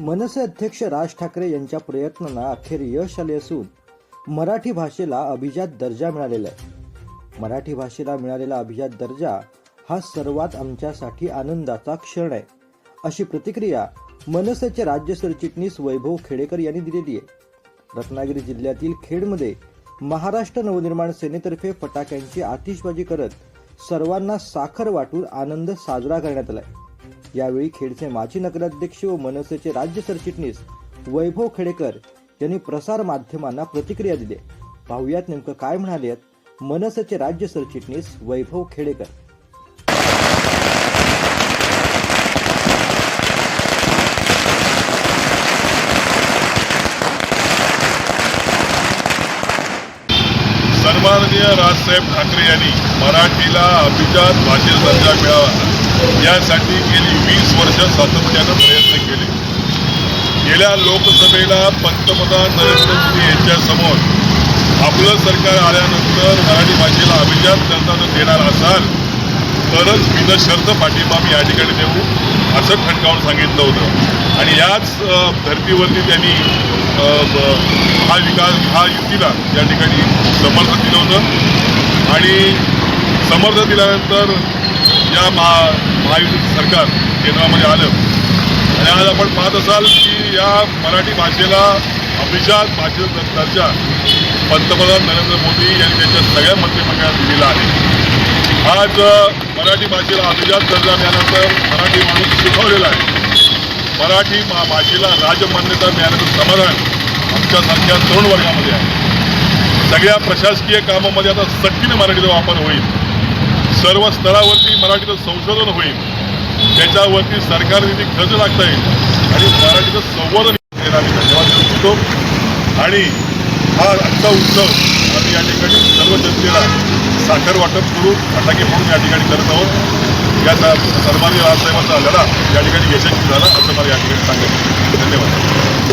मनसे अध्यक्ष राज ठाकरे यांच्या प्रयत्नांना अखेर यश आले असून मराठी भाषेला अभिजात दर्जा मिळालेला आहे. मराठी भाषेला मिळालेला अभिजात दर्जा हा सर्वात आमच्यासाठी आनंदाचा क्षण आहे अशी प्रतिक्रिया मनसेचे राज्य सरचिटणीस वैभव खेडेकर यांनी दिलेली आहे. रत्नागिरी जिल्ह्यातील खेडमध्ये महाराष्ट्र नवनिर्माण सेनेतर्फे फटाक्यांची आतिषबाजी करत सर्वांना साखर वाटून आनंद साजरा करण्यात आलाय यावेळी खेडचे माजी नगराध्यक्ष व मनसेचे राज्य सरचिटणीस वैभव खेडेकर यांनी प्रसार माध्यमांना प्रतिक्रिया दिली. पाहुयात नेमकं काय म्हणाले मनसेचे राज्य सरचिटणीस वैभव खेडेकर. सन्माननीय राजसाहेब ठाकरे यांनी मराठीला अभिजात भाषेचा दर्जा मिळावा. यासाठी गेली वीस वर्ष सातत्यानं प्रयत्न केले. गेल्या लोकसभेला पंतप्रधान नरेंद्र मोदी यांच्यासमोर आपलं सरकार आल्यानंतर मराठी भाषेला अभिजात दर्जा जर देणार असाल तरच बिनशर्त पाठिंबा मी या ठिकाणी देऊ असं ठणकावून सांगितलं होतं. आणि याच धर्तीवरती त्यांनी हा विकास हा युतीला या ठिकाणी समर्थन दिलं होतं. आणि समर्थन दिल्यानंतर या महा महायुतीचं सरकार केंद्रामध्ये आलं. आणि आज आपण पाहत असाल की या मराठी भाषेला अभिजात भाषेचा दर्जा पंतप्रधान नरेंद्र मोदी यांनी त्यांच्या सगळ्या मंत्रिमंडळात दिलेला आहे. आज मराठी भाषेला अभिजात दर्जा मिळाल्यानंतर मराठी माणूस शिकवलेला आहे. मराठी मा भाषेला राजमान्यता मिळाल्याचं समाधान आमच्यासारख्या तरुण वर्गामध्ये आहे. सगळ्या प्रशासकीय कामामध्ये आता सक्तीने मराठीचा वापर होईल. सर्व स्तरावरती मराठीचं संशोधन होईल. त्याच्यावरती सरकार निधी खर्च लागता येईल. आणि मराठीचं संवर्धन याला आम्ही धन्यवाद आणि हा आजचा उत्सव आम्ही या ठिकाणी सर्व जनतेला साखर वाटप करून फटाके फोडून या ठिकाणी करत आहोत. याचा स- राजसाहेबांचा लढा या ठिकाणी यशस्वी झाला असं मला या ठिकाणी सांगायचं धन्यवाद.